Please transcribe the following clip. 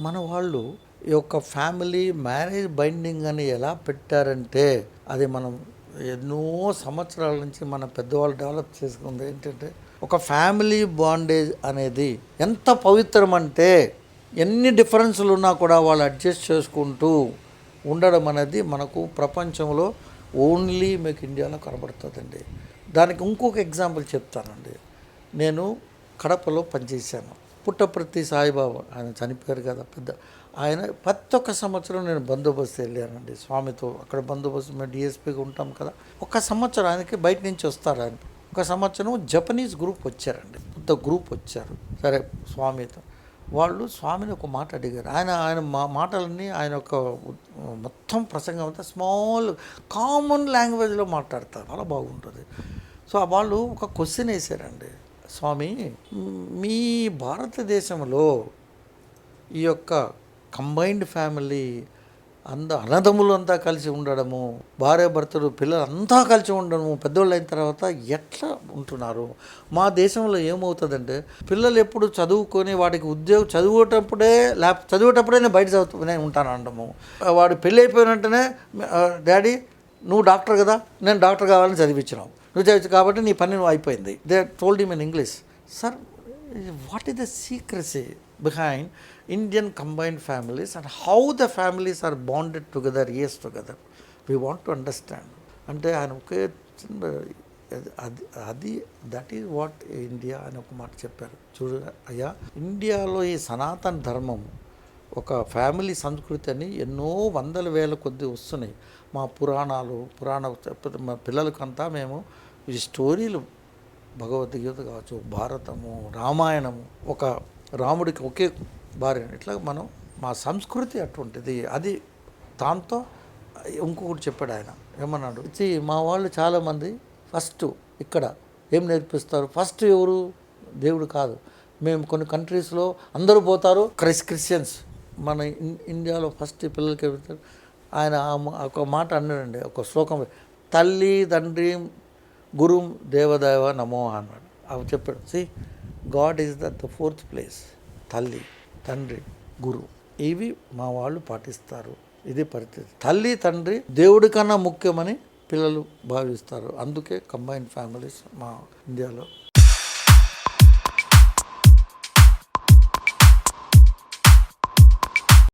మన వాళ్ళు ఈ యొక్క ఫ్యామిలీ మ్యారేజ్ బైండింగ్ అని ఎలా పెట్టారంటే అది మనం ఎన్నో సంవత్సరాల నుంచి మన పెద్దవాళ్ళు డెవలప్ చేసుకుంది ఏంటంటే ఒక ఫ్యామిలీ బాండేజ్ అనేది ఎంత పవిత్రం అంటే ఎన్ని డిఫరెన్స్లు ఉన్నా కూడా వాళ్ళు అడ్జస్ట్ చేసుకుంటూ ఉండడం అనేది మనకు ప్రపంచంలో ఓన్లీ మీకు ఇండియాలో కనబడుతుందండి. దానికి ఇంకొక ఎగ్జాంపుల్ చెప్తానండి. నేను కడపలో పనిచేశాను. పుట్టప్రతి సాయిబాబా ఆయన చనిపోయారు కదా పెద్ద ఆయన ప్రతి ఒక్క సంవత్సరం నేను బందోబస్తు వెళ్ళానండి స్వామితో. అక్కడ బందోబస్తు మేము డిఎస్పీగా ఉంటాం కదా. ఒక సంవత్సరం ఆయనకి బయట నుంచి వస్తారు ఆయన. ఒక సంవత్సరం జపనీస్ గ్రూప్ వచ్చారండి పెద్ద గ్రూప్ వచ్చారు. సరే స్వామితో. వాళ్ళు స్వామిని ఒక మాట అడిగారు. ఆయన ఆయన మా మాటలన్నీ ఆయన ఒక మొత్తం ప్రసంగం అంతా స్మాల్ కామన్ లాంగ్వేజ్లో మాట్లాడతారు. చాలా బాగుంటుంది. సో వాళ్ళు ఒక క్వశ్చన్ వేసారండి. స్వామి మీ భారతదేశంలో ఈ యొక్క కంబైన్డ్ ఫ్యామిలీ అంద అన్నదమ్ములు అంతా కలిసి ఉండడము భార్య భర్తలు పిల్లలు అంతా కలిసి ఉండడము పెద్దోళ్ళు అయిన తర్వాత ఎట్లా ఉంటున్నారు? మా దేశంలో ఏమవుతుందంటే పిల్లలు ఎప్పుడు చదువుకొని వాడికి ఉద్యోగం చదివేటప్పుడే ల్యాప్ చదివేటప్పుడే నేను బయట చదువుతూనే ఉంటాను అనడము వాడు పెళ్ళి అయిపోయిన వెంటనే "ఆ, డాడీ నువ్వు డాక్టర్ కదా నేను డాక్టర్ కావాలని చదివించినావు. నువ్వు చదివి కాబట్టి నీ పని నువ్వు అయిపోయింది. They told him in English sir what is the secrecy behind Indian combined families and how the families are bonded together years together we want to understand అంటే ఆయన ఒకే చిన్న అది అది దట్ ఈజ్ వాట్ ఇండియా అని ఒక మాట చెప్పారు. చూడు అయ్యా ఇండియాలో ఈ సనాతన ధర్మం ఒక ఫ్యామిలీ సంస్కృతి అని ఎన్నో వందల వేల కొద్ది వస్తున్నాయి. మా పురాణాలు పురాణ మా పిల్లలకంతా మేము ఈ స్టోరీలు భగవద్గీత కావచ్చు భారతము రామాయణము ఒక రాముడికి ఒకే భార్య ఇట్లా మనం మా సంస్కృతి అటువంటిది. అది దాంతో ఇంకొకటి చెప్పాడు ఆయన. ఏమన్నాడు? ఇది మా వాళ్ళు చాలామంది ఫస్ట్ ఇక్కడ ఏం నేర్పిస్తారు? ఫస్ట్ ఎవరు? దేవుడు కాదు. మేము కొన్ని కంట్రీస్లో అందరూ పోతారు క్రైస్ క్రిస్టియన్స్. మన ఇన్- ఇండియాలో ఫస్ట్ పిల్లలకి వెళ్తారు ఆయన ఆ మా- ఒక మాట అన్నాడండి ఒక శ్లోకం. తల్లి తండ్రి గురు దేవదేవ నమో అన్నాడు. అవి చెప్పాడు. See God is the the fourth place తల్లి తండ్రి గురు. ఇవి మా వాళ్ళు పాటిస్తారు. ఇది పరిస్థితి. తల్లి తండ్రి దేవుడి కన్నా ముఖ్యమని పిల్లలు భావిస్తారు. అందుకే కంబైన్డ్ ఫ్యామిలీస్ మా ఇండియాలో.